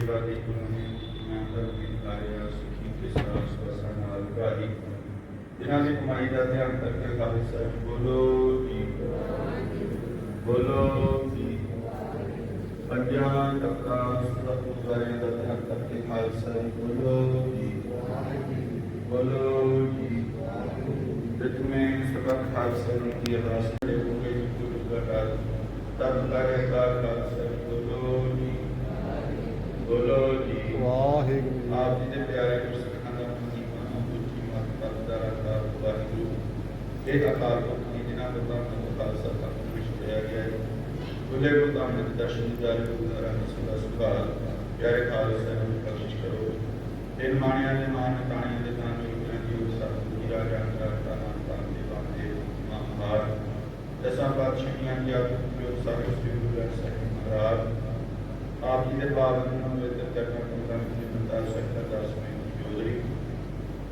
ਸੇਵਾ ਦੀ ਗੁਰੂ ਮੈਂ ਪ੍ਰਭੂ ਕਾਰਿਆ ਸੁਖੀ ਤੇ ਸਾਸ ਵਸਾ ਨਾਲ ਭਾਈ ਜਿਨ੍ਹਾਂ ਦੀ ਕਮਾਈ ਦਾ ਧਿਆਨ ਕਰਕੇ ਕਾਹੇ ਸਾਹਿਬ ਬੋਲੋ ਜੀ। ਬੋਲੋ ਜੀ। ਪੰਜਾਂ ਤੱਕਾ ਸੁਖਤ ਗੁਰਦੁਆਰਿਆਂ ਦਾ ਧਿਆਨ ਕਰਕੇ ਖਾਲਸਾ ਜੀ ਬੋਲੋ ਜੀ। ਬੋਲੋ ਜੀ। ਜਿਤ ਮੈਂ ਸਭਾ ਖਾਲਸਾ ਜੀ ਕੀ ਅਰਦਾਸ ਕਰੇ ਹੋਗੇ ਜੀ ਗੁਰੂ ਦਾ ਦਰ ਕਰ ਕਰੇ ਦਾ ਖਾਲਸਾ ਬੋਲੋ ਆਪ ਜੀ ਦੇ ਪਿਆਰੇ ਗੁਰਸਿੱਖਾਂ ਦਾ ਮਹੀਮਾ ਉੱਚੀ ਮੱਤ ਦਾ ਰਤਾ ਵਾਹਿਗੁਰੂ। ਇਹ ਅਕਾਲ ਪੁਰਖ ਜੀ ਜਿਨ੍ਹਾਂ ਦੇ ਤਾਂ ਖਾਲਸਾ ਤੱਕ ਵਿਸ਼ ਲਿਆ ਗਿਆ ਹੈ। ਬੁਲੇ ਬੁੱਧਾਂ ਦੇ ਦਰਸ਼ਨ ਜਾਰੀ ਗੁਜ਼ਾਰਾ ਸਦਾ ਸੁਭਾਲ। ਪਿਆਰੇ ਖਾਲਸਾ ਨੂੰ ਬਖਸ਼ਿਸ਼ ਕਰੋ। ਦਿਨ ਮਾਣਿਆਂ ਦੇ ਮਾਨ ਟਾਣੀਆਂ ਦੇ ਤਾਂ ਜੁਗਿਆਂ ਦੀ ਉਸਤ ਜੀਰਾ ਜਾਨ ਕਰਤਾ ਨਾਮ ਤਾਂ ਦੇ ਬਾਤੇ ਮਹਾਰ ਦਸਾਂ ਪਾਤਸ਼ਾਹੀਆਂ ਦੀ ਆਪ ਜੋ ਸਾਰੇ ਸ੍ਰੀ ਗੁਰੂ ਗ੍ਰੰਥ ਸਾਹਿਬ ਮਹਾਰਾਜ ਆਪ ਜੀ ਦੇ ਪਾਵਨ ਨਾਮ ਵਿੱਚ ਚਰਨਾਂ ਕੰਨਾਂ ਦੀ ਬੰਦਾ ਸਕਦਾ ਦਾ ਸਮੇਂ ਜੋਦਰੀ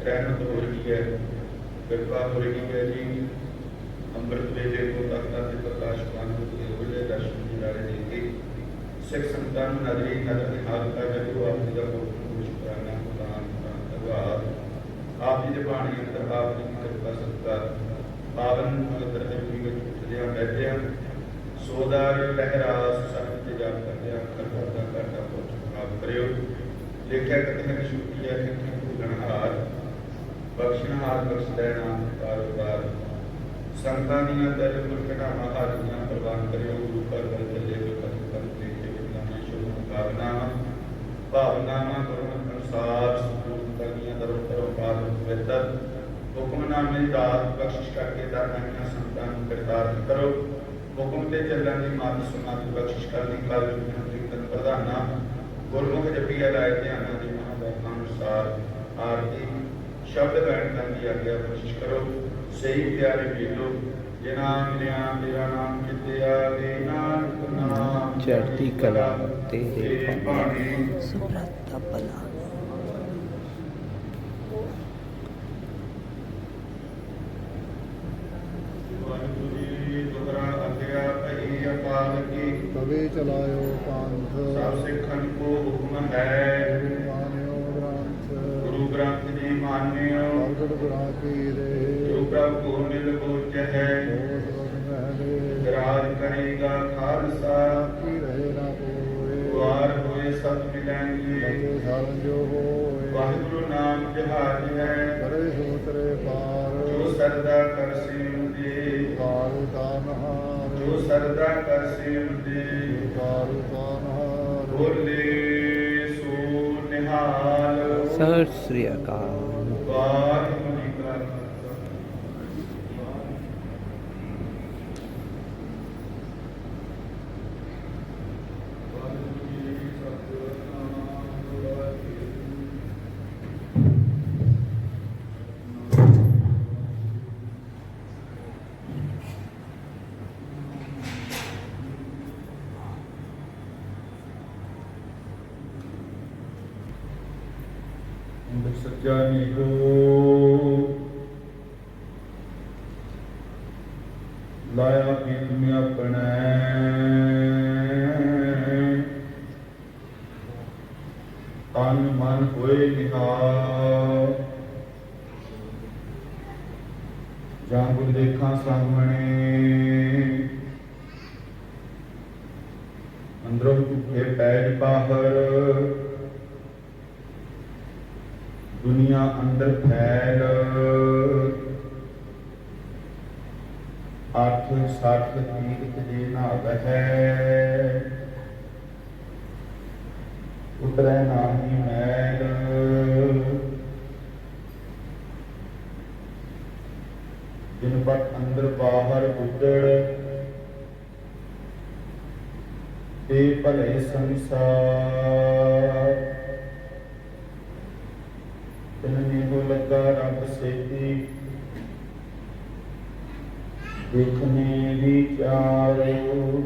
ਰਹਿਮਤ ਹੋ ਰਹੀ ਹੈ, ਕਿਰਪਾ ਹੋ ਰਹੀ ਹੈ ਜੀ। ਅੰਮ੍ਰਿਤ ਵੇਲੇ ਤੋਂ ਤਖਤਾਂ ਦੇ ਪ੍ਰਕਾਸ਼ ਪਾਨ ਦੇ ਉਹਲੇ ਦਰਸ਼ਨ ਦਿਦਾਰੇ ਦੇ ਕੇ ਸਿੱਖ ਸੰਤਾਂ ਨੂੰ ਨਜ਼ਰੀ ਨਜ਼ਰ ਦੇ ਹਾਲ ਕਰ ਜਦੋਂ ਆਪ ਜੀ ਦਾ ਬਹੁਤ ਸ਼ੁਕਰਾਨਾ ਪ੍ਰਦਾਨ ਧੰਨਵਾਦ। ਆਪ ਜੀ ਦੇ ਬਾਣੀ ਅੰਦਰ ਆਪ ਜੀ ਦੀ ਕਿਰਪਾ, ਸਤਿਕਾਰ, ਪਾਵਨ ਪਵਿੱਤਰ ਦੇ ਵਿੱਚ ਉੱਠਦਿਆਂ ਬੈਠਿਆਂ ਸੋਦਾਰ ਲਹਿਰਾਸ ਸਭ ਤੇ ਜਾਪ ਕਰਦਿਆਂ ਕਰਦਾ ਦਾ ਕਰਦਾ ਪਹੁੰਚ ਪ੍ਰਾਪਤ ਕਰਿਓ। ਲੇਖਿਆ ਕਥਨ ਸ਼ੁਕਤੀ ਹੈ ਕਿ ਭੁਗਣਹਾਰ ਬਖਸ਼ਣਹਾਰ ਬਖਸ਼ ਲੈਣਾ ਕਾਰੋਬਾਰ। ਸੰਤਾਂ ਦੀਆਂ ਦਿਲ ਮੁਰਕਟਾਵਾਂ ਹਾਜ਼ਰੀਆਂ ਪ੍ਰਵਾਨ ਕਰਿਓ। ਗੁਰੂ ਘਰ ਵੱਲ ਚੱਲੇ, ਜੋ ਕਥ ਤੇ ਕੇ ਸ਼ੁਭ ਭਾਵਨਾਵਾਂ। ਭਾਵਨਾਵਾਂ ਕਰਮ ਅਨੁਸਾਰ ਸਤਿਗੁਰੂ ਦੀਆਂ ਦਰੋਂ ਕਰੋ ਪਾਰ ਪਵਿੱਤਰ ਹੁਕਮਨਾਮੇ ਦਾ ਬਖਸ਼ਿਸ਼ ਕਰਕੇ ਦਾਤਾਂ ਸੰਤਾਂ ਨੂੰ ਕਿਰਤਾਰਥ ਕਰੋ। ਹੁਕਮ ਤੇ ਚੱਲਣ ਦੀ ਮੱਤ ਸੁਣਨ ਦੀ ਬਖਸ਼ਿਸ਼ ਕਰਨੀ ਕਾਲ ਜੁਗਨ ਕੀਰਤਨ ਪ੍ਰਧਾਨਾ ਗੁਰਮੁਖ ਜਪੀਆ ਲਾਇ ਧਿਆਨਾਂ ਦੀ ਮਹਾਂਦਾਤਾਂ ਅਨੁਸਾਰ ਆਰਤੀ ਸ਼ਬਦ ਗਾਇਨ ਕਰਨ ਦੀ ਆਗਿਆ ਬਖਸ਼ਿਸ਼ ਕਰੋ ਸਹੀ ਪਿਆਰੇ ਬੀਲੋ ਜਿਨ੍ਹਾਂ ਮਿਲਿਆ ਤੇਰਾ ਨਾਮ ਕਿਤੇ ਆਵੇ ਨਾਨਕ ਨਾਮ ਚੜ੍ਹਦੀ ਕਲਾ ਤੇਰੇ ਭਾਣੇ ਸੁਰਤ ਭਲਾ ਵਾਹਿਗੁਰੂ ਜੀ ਦੁਹਰਾ ਅਗਿਆ ਅਕਾਲ ਕੀ ਤਵੇ ਚਲਾਇਓ ਪੰਥ। ਸਭ ਸਿੱਖਾਂ ਕੋ ਹੁਕਮ ਹੈ। ਗੁਰੂ ਮਾਨਿਓ ਗ੍ਰੰਥ। ਗੁਰੂ ਗ੍ਰੰਥ ਜੀ ਮਾਨਿਓ। ਪ੍ਰਗਟ ਗੁਰਾਂ ਕੀ ਰੇ। ਜੋ ਪ੍ਰਭ ਕੋ ਮਿਲ ਬੋਚ ਹੈ। ਰਾਜ ਕਰੇਗਾ ਖਾਲਸਾ। ਕੀ ਰਹੇ ਨਾ ਕੋਏ ਵਾਰ ਹੋਏ ਸਭ ਮਿਲਣਗੇ। ਲਗੇ ਸਾਰਨ ਜੋ ਹੋਏ। ਵਾਹਿਗੁਰੂ ਨਾਮ ਜਹਾਜ ਹੈ ਕਰੇ ਸੋਤਰੇ ਪਾਰ। ਜੋ ਸਰਦਾ ਕਰ ਸੇਵ ਦੇ। ਕਾਰੂ ਤਾਨਹਾਰ ਜੋ ਸਰਦਾ ਕਰ ਸੇਵ ਦੇ ਕਾਰੂ ਤਾਨਹਾਰ ਬੋਲੇ ਸੋ ਨਿਹਾਲ। ਸਤਿ ਸ੍ਰੀ ਅਕਾਲ। ਵਾਹਿਗੁਰੂ ਜੀ ਕਾ ਖਾਲਸਾ ਵਾਹਿਗੁਰੂ ਜੀ ਸਤਿਨਾਮ ਵਾਹਿਗੁਰੂ ਅੰਦਰ ਸੱਜਾ ਨੀਰੋ ਲਾਇਆ ਕੀਤ ਮੇ ਆਪਣੇ। ਤਨ ਮਨ ਹੋਏ ਨਿਹਾਲ। ਜਾਂ ਗੁਰ ਦੇਖਾਂ ਸਾਹਮਣੇ। ਅੰਦਰੋਂ ਝੁਕੇ ਪੈਜ ਬਾਹਰ। ਦੁਨੀਆ ਅੰਦਰ ਫੈਲ। ਅੱਠ ਸੱਠ ਤੀਰਥ ਜੇ ਨਾਗ ਹੈ। ਉਤਰੈ ਨਾਹੀ ਮੈਲ। ਜਿਨ ਪਟ ਅੰਦਰ ਬਾਹਰ ਉਜੜ ਤੇ ਭਲੇ ਸੰਸਾਰ ਤਨ ਹੋ ਲੱਗਾ ਰੱਬ ਸੇਤੀ ਦੇਖਨੇ ਵਿਚਾਰੋ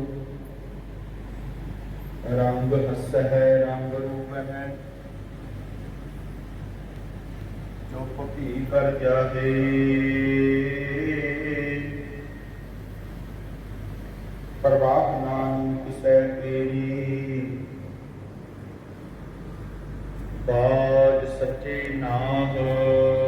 ਰੰਗ ਹਸ ਹੈ। ਰੰਗ ਰੂਪ ਹੈ ਚੁੱਪ ਭੀ ਕਰ ਜਾਹੇ। ਪਰਵਾਹ ਨਾਮ ਕਿਸੈ ਤੇਰੀ। ਬਾਜ ਸੱਚੇ ਨਾਮ।